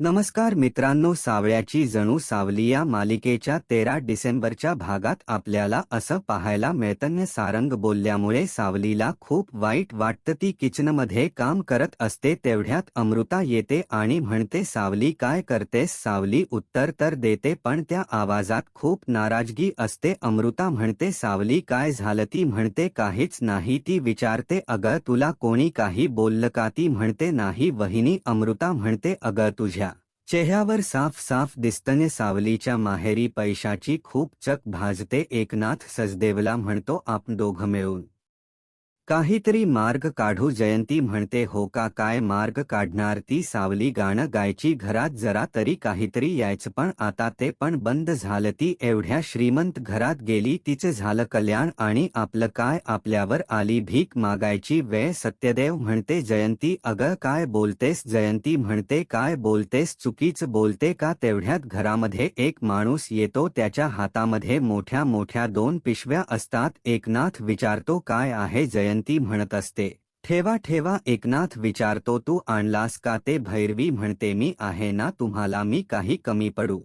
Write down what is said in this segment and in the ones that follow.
नमस्कार मित्रांनो सावळ्याची जणू सावली या मालिकेच्या तेरा डिसेंबरच्या भागात आपल्याला असं पाहायला मिळतन्य सारंग बोलल्यामुळे सावलीला खूप वाईट वाटतं. ती किचनमध्ये काम करत असते तेवढ्यात अमृता येते आणि म्हणते सावली काय करतेस? सावली उत्तर तर देते पण त्या आवाजात खूप नाराजगी असते. अमृता म्हणते सावली काय झालं? ती म्हणते काहीच नाही. ती विचारते अगं तुला कोणी काही बोललं का? ती म्हणते नाही वहिनी. अमृता म्हणते अगं तुझ्या चेहऱ्यावर साफ साफ दिसतने सावलीच्या माहेरी पैशाची खूप चक भाजते. एकनाथ सजदेवला म्हणतो आपण दोघं मिळून. काहीतरी मार्ग काढू जयंती म्हणते हो का काय मार्ग काढणार ती सावली गाणं गायची घरात जरा तरी काहीतरी यायचं पण आता ते पण बंद झालं ती एवढ्या श्रीमंत घरात गेली तिचं झालं कल्याण आणि आपलं काय आपल्यावर आली भीक मागायची वेळ सत्यदेव म्हणते जयंती अगं काय बोलतेस जयंती म्हणते काय बोलतेस चुकीच बोलते का तेवढ्यात घरामध्ये एक माणूस येतो त्याच्या हातामध्ये मोठ्या मोठ्या दोन पिशव्या असतात एकनाथ विचारतो काय आहे जयंती? म्हणत असते. ठेवा ठेवा एकनाथ विचारतो तू आणलास का? ते भैरवी म्हणते मी आहे ना तुम्हाला मी काही कमी पडू.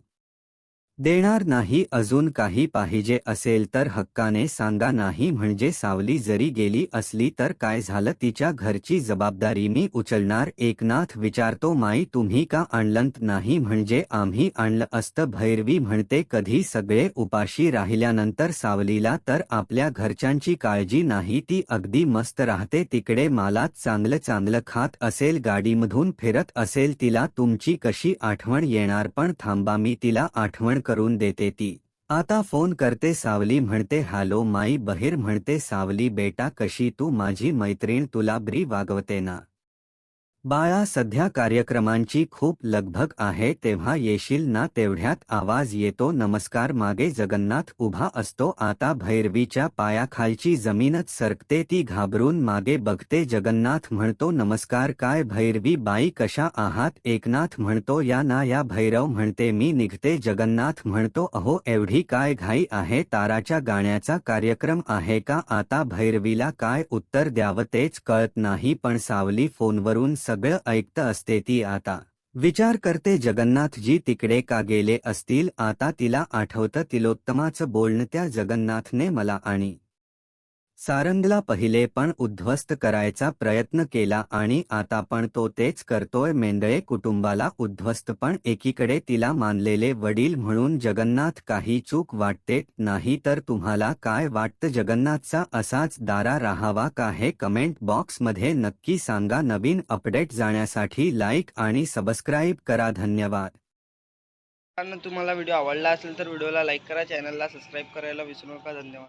देणार नाही अजून काही पाहिजे असेल तर हक्काने सांगा नाही म्हणजे सावली जरी गेली असली तर काय झालं? तिच्या घरची जबाबदारी मी उचलणार. एकनाथ विचारतो माई तुम्ही का आणलंत नाही? म्हणजे आम्ही आणलं असतं. भैरवी म्हणते कधी सगळे उपाशी राहिल्यानंतर सावलीला तर आपल्या घरच्यांची काळजी नाही. ती अगदी मस्त राहते. तिकडे मालात चांगलं चांगलं खात असेल गाडीमधून फिरत असेल तिला तुमची कशी आठवण येणार? पण थांबा मी तिला आठवण करून देते ती. आता फोन करते सावली म्हणते हॅलो माई बहिर म्हणते सावली बेटा कशी तू? माझी मैत्रीण तुला ब्री वागवते ना. बाळा सध्या कार्यक्रमांची खूप लगभग आहे तेव्हा येशील ना तेवढ्यात आवाज येतो नमस्कार मागे जगन्नाथ उभा असतो आता भैरवीच्या पायाखालची जमीनच सरकते ती घाबरून मागे बघते जगन्नाथ म्हणतो नमस्कार काय भैरवी बाई कशा आहात? एकनाथ म्हणतो या ना या भैरव म्हणते मी निघते जगन्नाथ म्हणतो अहो एवढी काय घाई आहे ताराच्या गाण्याचा कार्यक्रम आहे का? आता भैरवीला काय उत्तर द्यावं तेच कळत नाही पण सावली फोनवरून सगळं ऐकतं असते ती आता. विचार करते जगन्नाथजी तिकडे का गेले असतील? आता तिला आठवतं तिलोत्तमाचं बोलणं त्या जगन्नाथने मला आणि सारंगला पहिले पण उद्ध्वस्त करायचा प्रयत्न केला आणि आता पण तो तेच करतोय. मेंदळे कुटुंबाला उद्ध्वस्त पण एकीकडे तिला मानलेले वडील म्हणून जगन्नाथ काही चूक वाटते. नाही तर तुम्हाला काय वाटतं? जगन्नाथचा असाच दारा राहावा का हे कमेंट बॉक्समध्ये नक्की सांगा. नवीन अपडेट जाण्यासाठी लाईक आणि सबस्क्राईब करा. धन्यवाद. तुम्हाला व्हिडिओ आवडला असेल तर व्हिडिओला लाईक करा. चॅनलला सबस्क्राईब करायला विसरू नका. धन्यवाद.